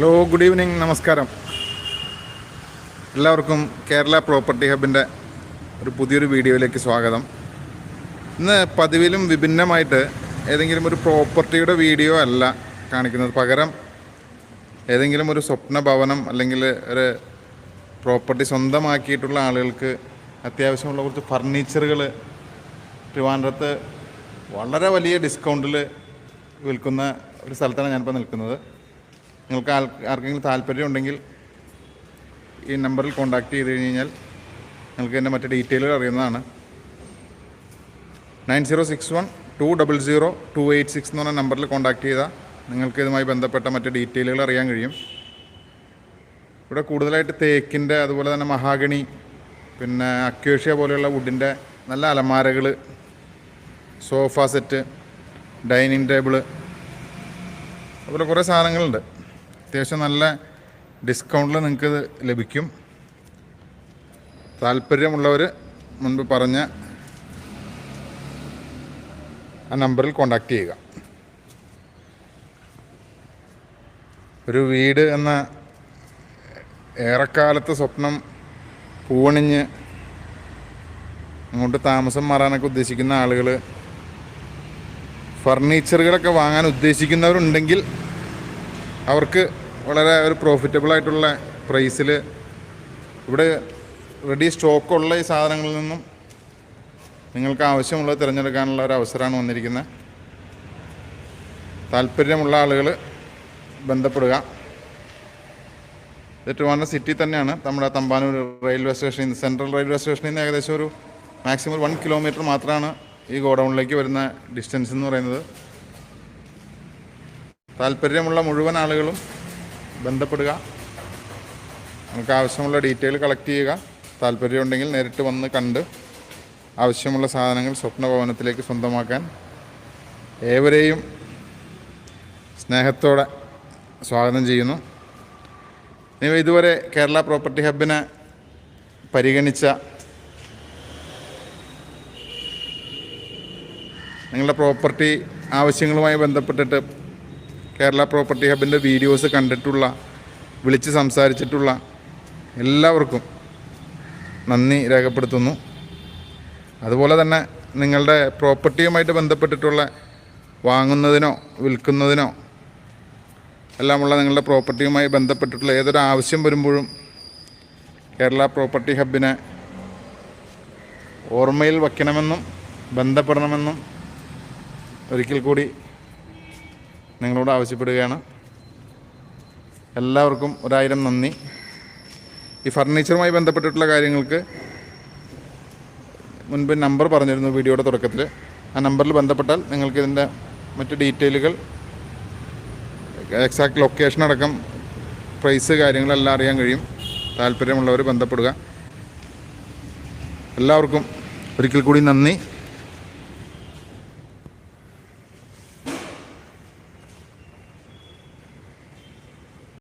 Hello good evening നമസ്കാരം. എല്ലാവർക്കും Kerala property ഹബിന്റെ ഒരു പുതിയൊരു വീഡിയോയിലേക്ക് സ്വാഗതം. ഇന്ന് പതിവിലും വിഭിന്നമായിട്ട് ഏതെങ്കിലും ഒരു പ്രോപ്പർട്ടിയുടെ വീഡിയോ അല്ല കാണിക്കുന്നത്. പകരം ഏതെങ്കിലും ഒരു സ്വപ്ന ഭവനം അല്ലെങ്കിൽ ഒരു പ്രോപ്പർട്ടി സ്വന്തമാക്കിയിട്ടുള്ള ആളുകൾക്ക് അത്യാവശ്യമുള്ള കുറച്ച് ഫർണിച്ചറുകൾ ട്രിവാൻഡ്രത്ത് വളരെ വലിയ ഡിസ്കൗണ്ടിൽ വിൽക്കുന്ന ഒരു സ്ഥലത്താണ് ഞാനിപ്പോൾ നിൽക്കുന്നത്. നിങ്ങൾക്ക് ആർക്കെങ്കിലും താല്പര്യം ഉണ്ടെങ്കിൽ ഈ നമ്പറിൽ കോൺടാക്റ്റ് ചെയ്ത് കഴിഞ്ഞ് കഴിഞ്ഞാൽ നിങ്ങൾക്ക് എന്റെ മറ്റ് ഡീറ്റെയിലുകൾ അറിയുന്നതാണ്. Nine zero six one two double zero two eight six എന്ന് പറഞ്ഞ നമ്പറിൽ കോൺടാക്റ്റ് ചെയ്താൽ നിങ്ങൾക്ക് ഇതുമായി ബന്ധപ്പെട്ട മറ്റ് ഡീറ്റെയിലുകൾ അറിയാൻ കഴിയും. ഇവിടെ കൂടുതലായിട്ട് തേക്കിന്റെ അതുപോലെ തന്നെ മഹാഗണി പിന്നെ അക്വേഷ്യ പോലെയുള്ള വുഡിന്റെ നല്ല അലമാരകൾ സോഫ സെറ്റ് ഡൈനിങ് ടേബിൾ അതുപോലെ കുറേ സാധനങ്ങളുണ്ട്. അത്യാവശ്യം നല്ല ഡിസ്കൗണ്ടിൽ നിങ്ങൾക്ക് ഇത് ലഭിക്കും. താല്പര്യമുള്ളവർ മുൻപ് പറഞ്ഞ ആ നമ്പറിൽ കോണ്ടാക്ട് ചെയ്യുക. ഒരു വീട് എന്ന ഏറെക്കാലത്തെ സ്വപ്നം പൂവണിഞ്ഞ് അങ്ങോട്ട് താമസം മാറാനൊക്കെ ഉദ്ദേശിക്കുന്ന ആളുകൾ ഫർണിച്ചറുകളൊക്കെ വാങ്ങാൻ ഉദ്ദേശിക്കുന്നവരുണ്ടെങ്കിൽ അവർക്ക് വളരെ ഒരു പ്രോഫിറ്റബിൾ ആയിട്ടുള്ള പ്രൈസിൽ ഇവിടെ റെഡി സ്റ്റോക്കുള്ള ഈ സാധനങ്ങളിൽ നിന്നും നിങ്ങൾക്ക് ആവശ്യമുള്ളത് തിരഞ്ഞെടുക്കാനുള്ള ഒരു അവസരമാണ് വന്നിരിക്കുന്നത്. താല്പര്യമുള്ള ആളുകൾ ബന്ധപ്പെടുക. ഇത് ട്രിവാൻഡ്രം സിറ്റി തന്നെയാണ്. നമ്മുടെ തമ്പാനൂർ റെയിൽവേ സ്റ്റേഷനിൽ നിന്ന് സെൻട്രൽ റെയിൽവേ സ്റ്റേഷനിൽ നിന്ന് ഏകദേശം ഒരു മാക്സിമം വൺ കിലോമീറ്റർ മാത്രമാണ് ഈ ഗോഡൗണിലേക്ക് വരുന്ന ഡിസ്റ്റൻസ് എന്ന് പറയുന്നത്. താല്പര്യമുള്ള മുഴുവൻ ആളുകളും ബന്ധപ്പെടുക. നമുക്ക് ആവശ്യമുള്ള ഡീറ്റെയിൽ കളക്ട് ചെയ്യുക. താല്പര്യമുണ്ടെങ്കിൽ നേരിട്ട് വന്ന് കണ്ട് ആവശ്യമുള്ള സാധനങ്ങൾ സ്വപ്നഭവനത്തിലേക്ക് സ്വന്തമാക്കാൻ ഏവരെയും സ്നേഹത്തോടെ സ്വാഗതം ചെയ്യുന്നു. നിങ്ങൾ ഇതുവരെ കേരള പ്രോപ്പർട്ടി ഹബിനെ പരിഗണിച്ച നിങ്ങളുടെ പ്രോപ്പർട്ടി ആവശ്യങ്ങളുമായി ബന്ധപ്പെട്ടിട്ട് കേരള പ്രോപ്പർട്ടി ഹബിന്റെ വീഡിയോസ് കണ്ടിട്ടുള്ള വിളിച്ച് സംസാരിച്ചിട്ടുള്ള എല്ലാവർക്കും നന്ദി രേഖപ്പെടുത്തുന്നു. അതുപോലെ തന്നെ നിങ്ങളുടെ പ്രോപ്പർട്ടിയുമായിട്ട് ബന്ധപ്പെട്ടിട്ടുള്ള വാങ്ങുന്നതിനോ വിൽക്കുന്നതിനോ എല്ലാമുള്ള നിങ്ങളുടെ പ്രോപ്പർട്ടിയുമായി ബന്ധപ്പെട്ടിട്ടുള്ള ഏതൊരു ആവശ്യം വരുമ്പോഴും കേരള പ്രോപ്പർട്ടി ഹബിനെ ഓർമ്മയിൽ വയ്ക്കണമെന്നും ബന്ധപ്പെടണമെന്നും ഒരിക്കൽ കൂടി നിങ്ങളോട് ആവശ്യപ്പെടുകയാണ്. എല്ലാവർക്കും ഒരായിരം നന്ദി. ഈ ഫർണിച്ചറുമായി ബന്ധപ്പെട്ടിട്ടുള്ള കാര്യങ്ങൾക്ക് മുൻപ് നമ്പർ പറഞ്ഞിരുന്നു വീഡിയോയുടെ തുടക്കത്തിൽ ആ നമ്പറിൽ ബന്ധപ്പെട്ടാൽ നിങ്ങൾക്ക് ഇതിന്റെ മറ്റ് ഡീറ്റെയിലുകൾ എക്സാക്ട് ലൊക്കേഷൻ അടക്കം പ്രൈസ് കാര്യങ്ങളെല്ലാം അറിയാൻ കഴിയും. താല്പര്യമുള്ളവർ ബന്ധപ്പെടുക. എല്ലാവർക്കും ഒരിക്കൽ കൂടി നന്ദി.